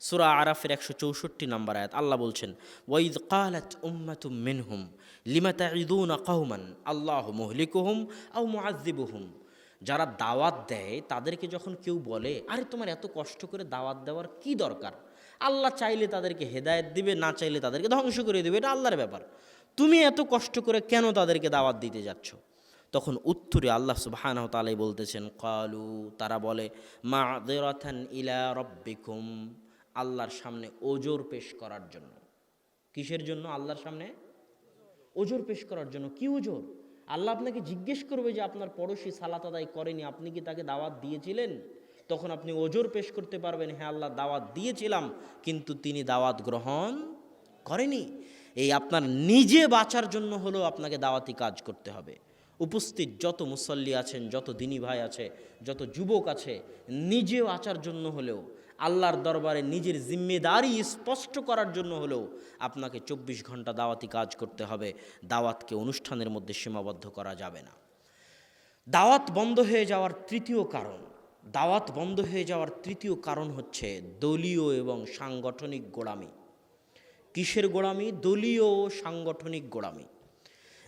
সুরা আরাফের একশো চৌষট্টি নম্বর আয়াত। আল্লাহ বলছেন, ওয়াইদ কালাত উম্মাতুম মিনহুম লিমাতা ইদুন কৌমান আল্লাহ মুহলিকুহুম আও মুআযিবুহুম। যারা দাওয়াত দেয়, তাদেরকে যখন কেউ বলে, আরে, তোমার এত কষ্ট করে দাওয়াত দেওয়ার কি দরকার? আল্লাহ চাইলে তাদেরকে হেদায়েত দিবে, না চাইলে তাদেরকে ধ্বংস করে দেবে, এটা আল্লাহর ব্যাপার। তুমি এত কষ্ট করে কেন তাদেরকে দাওয়াত দিতে যাচ্ছ? তখন উত্তরে আল্লাহ সুবহানাহু ওয়া তাআলাই বলতেছেন, কালু, তারা বলে মা ইলা রব্বিকুম। আল্লাহর সামনে ওজোর পেশ করার জন্য। কিসের জন্য আল্লাহর সামনে? ওজোর পেশ করার জন্য। কি ওজোর? আল্লাহ আপনাকে জিজ্ঞেস করবে যে আপনার পড়োশি সালাত আদায় করেনি, আপনি কি তাকে দাওয়াত দিয়েছিলেন? তখন আপনি ওজোর পেশ করতে পারবেন হ্যাঁ আল্লাহ দাওয়াত দিয়েছিলাম, কিন্তু তিনি দাওয়াত গ্রহণ করেনি। এই আপনার নিজে বাঁচার জন্য হলেও আপনাকে দাওয়াতি কাজ করতে হবে। উপস্থিত যত মুসল্লি আছেন, যত দিনী ভাই আছে, যত যুবক আছে, নিজে বাঁচার জন্য হলেও আল্লাহর দরবারে নিজের জিম্মেদারি স্পষ্ট করার জন্য হলেও আপনাকে চব্বিশ ঘণ্টা দাওয়াতি কাজ করতে হবে। দাওয়াতকে অনুষ্ঠানের মধ্যে সীমাবদ্ধ করা যাবে না। দাওয়াত বন্ধ হয়ে যাওয়ার তৃতীয় কারণ, দাওয়াত বন্ধ হয়ে যাওয়ার তৃতীয় কারণ হচ্ছে দলীয় এবং সাংগঠনিক গোড়ামি। কিসের গোড়ামি? দলীয় ও সাংগঠনিক গোড়ামি।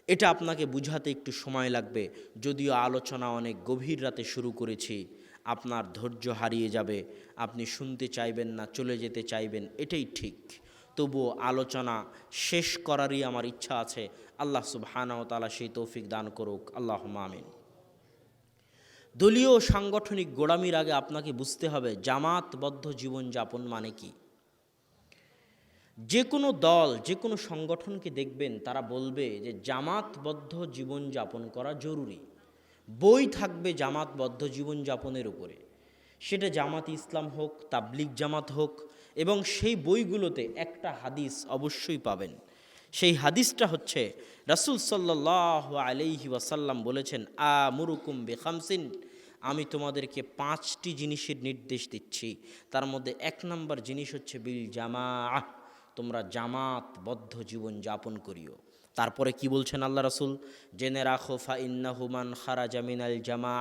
এটা আপনাকে বুঝাতে একটু সময় লাগবে। যদিও আলোচনা অনেক গভীর রাতে শুরু করেছি আপনার ধৈর্য হারিয়ে যাবে। আপনি শুনতে চাইবেন না, চলে যেতে চাইবেন, এটাই ঠিক। তবুও আলোচনা শেষ করারই আমার ইচ্ছা আছে। আল্লাহ সুবহানাহু তাআলা সেই তৌফিক দান করুক। আল্লাহ আমিন। দলীয় সাংগঠনিক গোড়ামির আগে আপনাকে বুঝতে হবে, জামাতবদ্ধ জীবনযাপন মানে কি? যে কোনো দল যে কোনো সংগঠনকে দেখবেন, তারা বলবে যে জামাতবদ্ধ জীবনযাপন করা জরুরি। বই থাকবে জামাতবদ্ধ জীবনযাপনের উপরে। সেটা জামাত ইসলাম হোক, তাবলিগ জামাত হোক, এবং সেই বইগুলোতে একটা হাদিস অবশ্যই পাবেন। সেই হাদিসটা হচ্ছে, রাসুল সাল্লাহ আলাইহি ওয়াসাল্লাম বলেছেন আ মুরুকুম বেখামসিন। আমি তোমাদেরকে পাঁচটি জিনিসের নির্দেশ দিচ্ছি। তার মধ্যে এক নম্বর জিনিস হচ্ছে বিল জামা তোমরা জামাতবদ্ধ জীবন যাপন করিও। তারপরে কি বলছেন আল্লাহ রাসুল? জেনে রাখো ফা ইন্না হুমান খারা জামিন আল জামা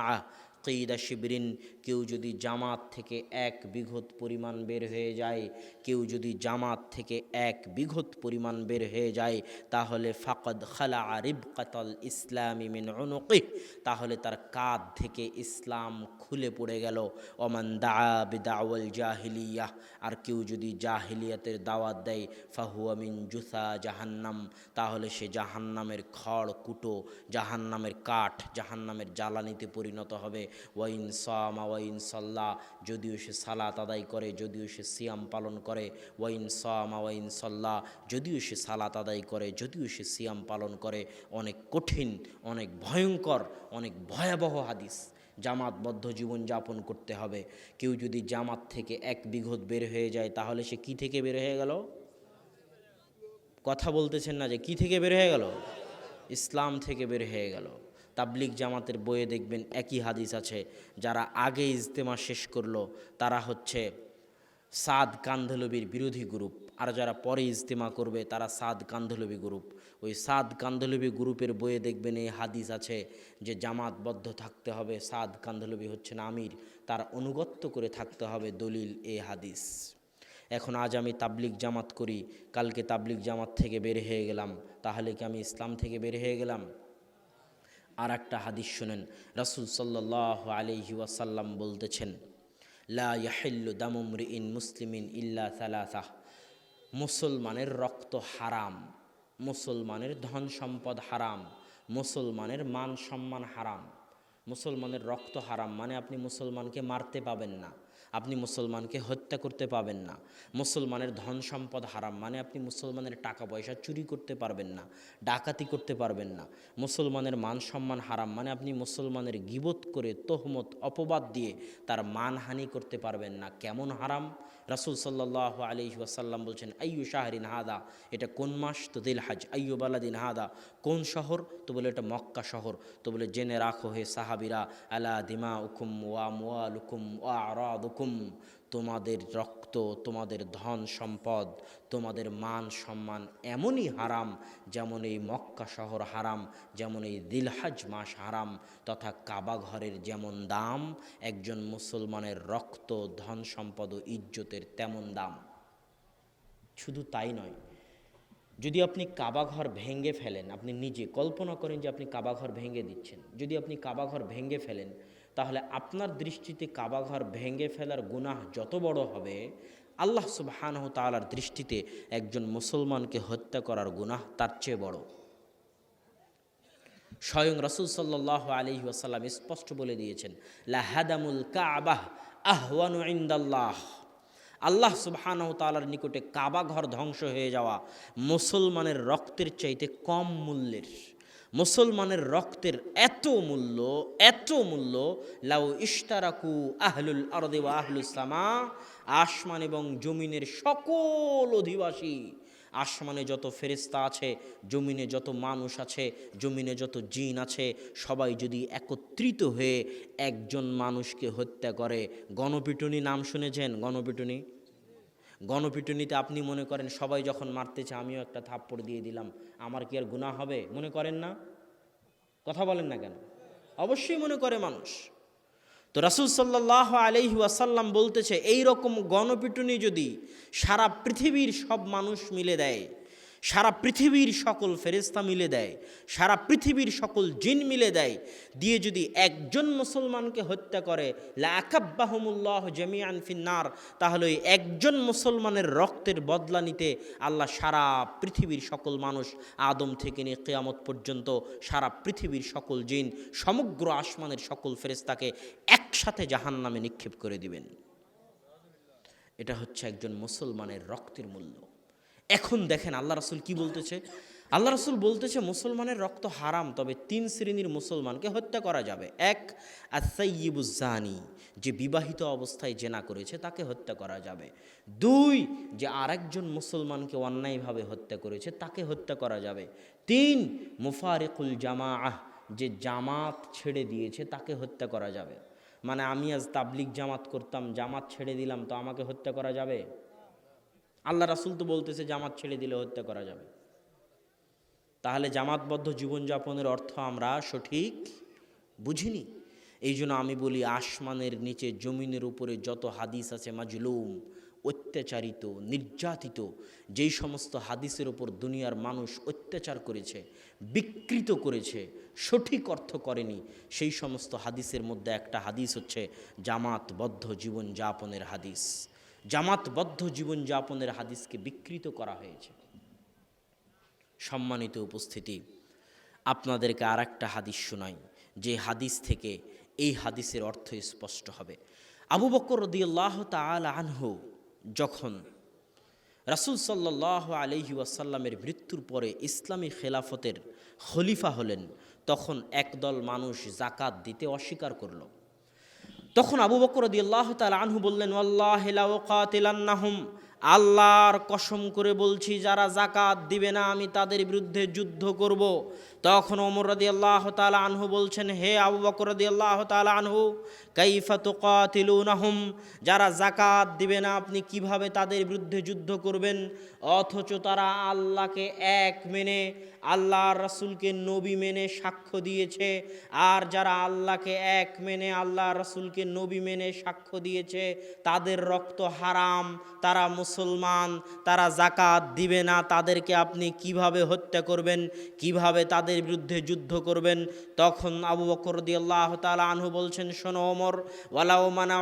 কেইদা শিবরিন, কেউ যদি জামাত থেকে এক বিঘত পরিমাণ বের হয়ে যায়, কেউ যদি জামাত থেকে এক বিঘত পরিমাণ বের হয়ে যায়, তাহলে ফাকদ খালা আরিব কাতল ইসলামী মিন অনুকি তাহলে তার কাঁধ থেকে ইসলাম খুলে পড়ে গেল। ওমান দা বিদাওয়াল জাহিলিয়া, আর কেউ যদি জাহিলিয়াতের দাওয়াত দেয়, ফাহুয়া মিন জুসা জাহান্নাম, তাহলে সে জাহান্নামের খড়, কুটো, জাহান্নামের কাঠ, জাহান্নামের জ্বালানিতে পরিণত হবে। ওয়াইন সামা, ওয়াইন সাল্লাহ যদিও সে সালাত আদায় করে, যদিও সে সিয়াম পালন করে, ওয়াইন সামা, ওয়াইন সাল্লাহ যদিও সে সালাত আদায় করে, যদিও সে সিয়াম পালন করে। অনেক কঠিন, অনেক ভয়ঙ্কর, অনেক ভয়াবহ হাদিস। জামাতবদ্ধ জীবন যাপন করতে হবে। কেউ যদি জামাত থেকে এক বিঘত বের হয়ে যায়, তাহলে সে কি থেকে বের হয়ে গেল? কথা বলতেছেন না যে কি থেকে বের হয়ে গেল? ইসলাম থেকে বের হয়ে গেল। তাবলিক জামাতের বইয়ে দেখবেন একই হাদিস আছে। যারা আগে ইজতেমা শেষ করল, তারা হচ্ছে সাদ কান্ধলবির বিরোধী গ্রুপ। আর যারা পরে ইজতেমা করবে, তারা সাদ কান্ধলবি গ্রুপ। ওই সাদ কান্ধলবি গ্রুপের বইয়ে দেখবেন এই হাদিস আছে যে জামাতবদ্ধ থাকতে হবে, সাদ কান্ধলবি হচ্ছেন আমির। তার অনুগত্য করে থাকতে হবে দলিল এ হাদিস। এখন আজ আমি তাবলিক জামাত করি, কালকে তাবলিক জামাত থেকে বের হয়ে গেলাম। তাহলে কি আমি ইসলাম থেকে বের হয়ে গেলাম? আর একটা হাদিস শোনেন। রাসুল সাল্লাহ আলহি ওয়াসাল্লাম বলতেছেন, লা ইয়াহিল্লু দামুমরি ইন মুসলিমিন ইল্লা সালাসাহ। মুসলমানের রক্ত হারাম, মুসলমানের ধন সম্পদ হারাম, মুসলমানের মান সম্মান হারাম। মুসলমানের রক্ত হারাম মানে আপনি মুসলমানকে মারতে পাবেন না। আপনি মুসলমানকে হত্যা করতে পাবেন না। মুসলমানের ধন সম্পদ হারাম মানে আপনি মুসলমানের টাকা পয়সা চুরি করতে পারবেন না, ডাকাতি করতে পারবেন না। মুসলমানের মান সম্মান হারাম মানে আপনি মুসলমানের গিবত করে তহমত, অপবাদ দিয়ে তার মানহানি করতে পারবেন না। কেমন হারাম? রাসুল সাল্লাহ আলি ওয়াসাল্লাম বলছেন, আইয়ু শাহরিন হাদা? এটা কোন মাস? তো দিল হাজ আইয়ু বালাদিন হাদা? কোন শহর? তো বলে এটা মক্কা শহর। তো বলে, জেনে রাখো হে সাহাবিরা, আলা দিমা উকুম ওয়া মোয়ালুকুম ওয়া আরাদুকুম তোমাদের রক্ত রক্ত তোমাদের ধন সম্পদ, তোমাদের মান সম্মান এমনই হারাম যেমন এই মক্কা শহর হারাম, যেমন এই দিলহাজ মাস হারাম তথা কাবা ঘরের যেমন দাম, একজন মুসলমানের রক্ত, ধন সম্পদ ও ইজ্জতের তেমন দাম। শুধু তাই নয়, যদি আপনি কাবাঘর ভেঙে ফেলেন, আপনি নিজে কল্পনা করেন যে আপনি কাবাঘর ভেঙে দিচ্ছেন। যদি আপনি কাবাঘর ভেঙে ফেলেন তাহলে আপনার দৃষ্টিতে কাবাঘর ভেঙে ফেলার গুনাহ যত বড় হবে, আল্লাহ সুবহানাহু তাআলার দৃষ্টিতে একজন মুসলমানকে হত্যা করার গুনাহ তার চেয়ে বড়। স্বয়ং রসুল সাল্লাহ আলহি ওয়াসাল্লাম স্পষ্ট বলে দিয়েছেন লাহাদামুল কাবাহ আহওয়ানু আল্লাহ সুবহানাহু তাআলার নিকটে কাবা ঘর ধ্বংস হয়ে যাওয়া মুসলমানের রক্তের চাইতে কম মূল্যের মুসলমানের রক্তের এত মূল্য এত মূল্য, লাউ ইশতারাকু আহলুল আরদে ওয়া আহলুস সামা, আসমান এবং জমিনের সকল অধিবাসী, আসমানে যত ফেরিস্তা আছে, জমিনে যত মানুষ আছে, জমিনে যত জিন আছে, সবাই যদি একত্রিত হয়ে একজন মানুষকে হত্যা করে, গণপিটুনি নাম শুনেছেন? গণপিটুনি? গণপিটুনিতে আপনি মনে করেন সবাই যখন মারতেছে, আমিও একটা থাপ্পড় দিয়ে দিলাম, আমার কি আর গুণা হবে? মনে করেন না? কথা বলেন না কেন? অবশ্যই মনে করে মানুষ। তো রাসুল সাল্লাহ আলহি ওয়াসাল্লাম বলতেছে এই রকম গণপিটুনি যদি সারা পৃথিবীর সব মানুষ মিলে দেয় সারা পৃথিবীর সকল ফেরেস্তা মিলে দেয়, সারা পৃথিবীর সকল জিন মিলে দেয়। দিয়ে যদি একজন মুসলমানকে হত্যা করে, লাকাব্বাহমুল্লাহ জামিয়ান ফিন্নার, তাহলে ওই একজন মুসলমানের রক্তের বদলা নিতে আল্লাহ সারা পৃথিবীর সকল মানুষ আদম থেকে নিয়ে কেয়ামত পর্যন্ত সারা পৃথিবীর সকল জিন, সমগ্র আসমানের সকল ফেরেস্তাকে একসাথে জাহান নামে নিক্ষেপ করে দিবেন। এটা হচ্ছে একজন মুসলমানের রক্তের মূল্য। এখন দেখেন আল্লাহ রাসুল কি বলতেছে? আল্লাহ রাসুল বলতেছে, মুসলমানের রক্ত হারাম, তবে তিন শ্রেণির মুসলমানকে হত্যা করা যাবে। এক আসাইবুজানি যে বিবাহিত অবস্থায় জেনা করেছে, তাকে হত্যা করা যাবে। দুই, যে আরেকজন মুসলমানকে অন্যায়ভাবে হত্যা করেছে, তাকে হত্যা করা যাবে। তিন, মুফারেকুল জামাআহ, যে জামাত ছেড়ে দিয়েছে, তাকে হত্যা করা যাবে। মানে আমি আজ তাবলিক জামাত করতাম, জামাত ছেড়ে দিলাম, তো আমাকে হত্যা করা যাবে? আল্লাহ রাসুল তো বলতেছে, জামাত ছেড়ে দিলে হত্যা করা যাবে। তাহলে জামাতবদ্ধ জীবনযাপনের অর্থ আমরা সঠিক বুঝিনি। এই জন্য আমি বলি, আসমানের নিচে জমিনের উপরে যত হাদিস আছে, মাজলুম, অত্যাচারিত, নির্যাতিত, যেই সমস্ত হাদিসের ওপর দুনিয়ার মানুষ অত্যাচার করেছে, বিকৃত করেছে, সঠিক অর্থ করেনি, সেই সমস্ত হাদিসের মধ্যে একটা হাদিস হচ্ছে, জামাতবদ্ধ জীবনযাপনের হাদিস। জামাতবদ্ধ জীবনযাপনের হাদিসকে বিকৃত করা হয়েছে। সম্মানিত উপস্থিতি, আপনাদেরকে আর একটা হাদিস শোনাই, যে হাদিস থেকে এই হাদিসের অর্থ স্পষ্ট হবে। আবু বকর রদিয়াল্লাহ তাল আনহু যখন রাসুল সাল্লাহ আলহি ওয়াসাল্লামের মৃত্যুর পরে ইসলামী খেলাফতের খলিফা হলেন, তখন একদল মানুষ জাকাত দিতে অস্বীকার করল। তখন আবু বকর দি আল্লাহ তাল আনহু বললেন আল্লাহ কাতিলান্নাহুম। আল্লাহর কসম করে বলছি, যারা জাকাত দিবে না, আমি তাদের বিরুদ্ধে যুদ্ধ করব। তখন ওমর রদি আল্লাহ তালা আনহু বলছেন, হে আবু বকর রদি আল্লাহ তালা আনহু কাইফাত কাতিলুনাহুম যারা জাকাত দিবে না, আপনি কীভাবে তাদের বিরুদ্ধে যুদ্ধ করবেন অথচ তারা আল্লাহকে এক মেনে, আল্লাহর রসুলকে নবী মেনে সাক্ষ্য দিয়েছে, আর যারা আল্লাহকে এক মেনে আল্লাহ রসুলকে নবী মেনে সাক্ষ্য দিয়েছে, তাদের রক্ত হারাম, তারা মুসলমান, তারা জাকাত দিবে না, তাদেরকে আপনি কীভাবে হত্যা করবেন, কীভাবে তাদের বিরুদ্ধে যুদ্ধ করবেন? তখন আবু বকর দি আল্লাহ তালা আনহু বলছেন, শোনো ওমর, ওয়ালাউ মানা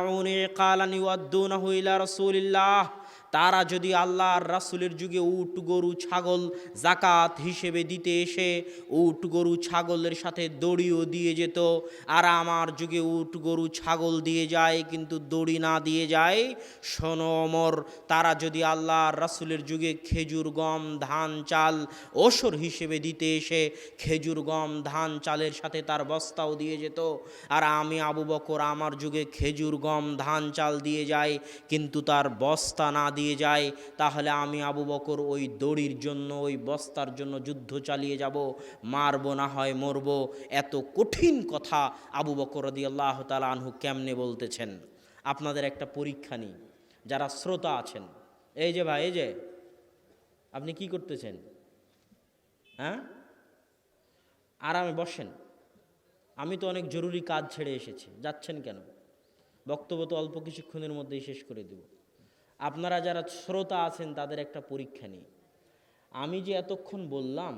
কালানি ওয়াদ্দুনাহু ইলা রাসূলিল্লাহ। তারা যদি আল্লাহর রাসুলের যুগে উট, গরু, ছাগল জাকাত হিসেবে দিতে এসে উট, গরু, ছাগলের সাথে দড়িও দিয়ে যেত, আর আমার যুগে উট, গরু, ছাগল দিয়ে যায়, কিন্তু দড়ি না দিয়ে যায়, শোনো অমর, তারা যদি আল্লাহর রাসুলের যুগে খেজুর, গম, ধান, চাল ওসর হিসেবে দিতে এসে খেজুর, গম, ধান, চালের সাথে তার বস্তাও দিয়ে যেত, আর আমি আবু বকর আমার যুগে খেজুর, গম, ধান, চাল দিয়ে যায়, কিন্তু তার বস্তা না দিয়ে যায়, তাহলে আমি আবু বকর ওই দড়ির জন্য, ওই বস্তার জন্য যুদ্ধ চালিয়ে যাব। মারব না হয়, মরব। এত কঠিন কথা আবু বকর রদি আল্লাহ তালা আনহু কেমনে বলতেছেন? আপনাদের একটা পরীক্ষা নিই। যারা শ্রোতা আছেন, এই যে ভাই, এই যে, আপনি কি করতেছেন? হ্যাঁ? আরামে বসেন। আমি তো অনেক জরুরি কাজ ছেড়ে এসেছি। যাচ্ছেন কেন? বক্তব্য তো অল্প কিছুক্ষণের মধ্যেই শেষ করে দেব। আপনারা যারা শ্রোতা আছেন, তাদের একটা পরীক্ষা নেই। আমি যে এতক্ষণ বললাম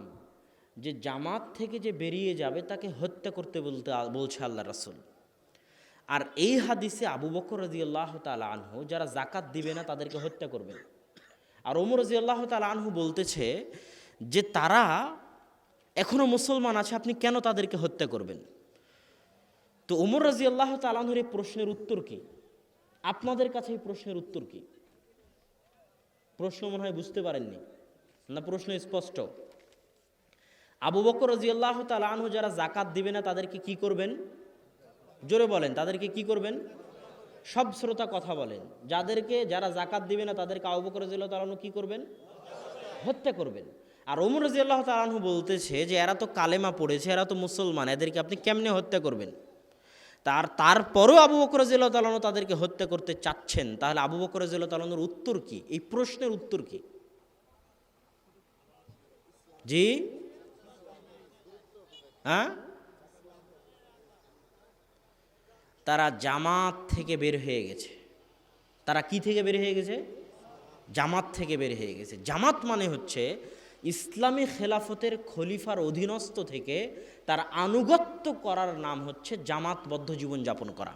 যে জামাত থেকে যে বেরিয়ে যাবে, তাকে হত্যা করতে বলতে বলছে আল্লাহ রাসুল। আর এই হাদিসে আবু বকর রাজি আল্লাহ তালা আনহু, যারা জাকাত দিবে না, তাদেরকে হত্যা করবেন আর ওমর রাজি আল্লাহ তালা আনহু বলতেছে যে, তারা এখনও মুসলমান আছে, আপনি কেন তাদেরকে হত্যা করবেন? তো ওমর রাজি আল্লাহ তালানহুর এই প্রশ্নের উত্তর কি? আপনাদের কাছে এই প্রশ্নের উত্তর কি? প্রশ্ন মনে হয় বুঝতে পারেননি। না, প্রশ্ন স্পষ্ট। আবু বকর রাজি আল্লাহ তালানহু যারা জাকাত দিবে না, তাদেরকে কি করবেন? জোরে বলেন, তাদেরকে কি করবেন? সব শ্রোতা কথা বলেন। যাদেরকে, যারা জাকাত দিবে না, তাদেরকে আবু বকর রাজি আল্লাহ তালানহু কি করবেন? হত্যা করবেন। আর ওমর রাজি আল্লাহ তালানহু বলতেছে যে, এরা তো কালেমা পড়েছে, এরা তো মুসলমান, এদেরকে আপনি কেমনে হত্যা করবেন? তার, তারপরও আবু বকর রাজিয়াল্লাহু তালানু তাদেরকে হত্যা করতে চাচ্ছেন। তাহলে আবু বকর রাজিয়াল্লাহু তালানুর উত্তর কি? এই প্রশ্নের উত্তর কি? জি? হ্যাঁ? তারা জামাত থেকে বের হয়ে গেছে। তারা কি থেকে বের হয়ে গেছে? জামাত থেকে বের হয়ে গেছে। জামাত মানে হচ্ছে ইসলামী খেলাফতের খলিফার অধীনস্থ থেকে তার আনুগত্য করার নাম হচ্ছে জামাতবদ্ধ জীবনযাপন করা।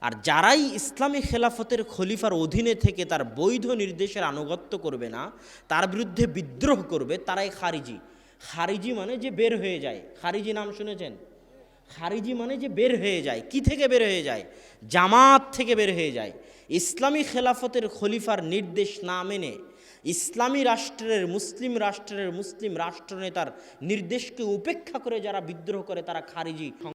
আর যারাই ইসলামী খেলাফতের খলিফার অধীনে থেকে তার বৈধ নির্দেশের আনুগত্য করবে না, তার বিরুদ্ধে বিদ্রোহ করবে, তারাই খারিজি। খারিজি মানে যে বের হয়ে যায়। খারিজি নাম শুনেছেন? খারিজি মানে যে বের হয়ে যায়। কি থেকে বের হয়ে যায়? জামাত থেকে বের হয়ে যায়। ইসলামী খেলাফতের খলিফার নির্দেশ না মেনে ইসলামী রাষ্ট্রের মুসলিম রাষ্ট্রের মুসলিম রাষ্ট্রনেতার নির্দেশকে উপেক্ষা করে যারা বিদ্রোহ করে তারা খারিজি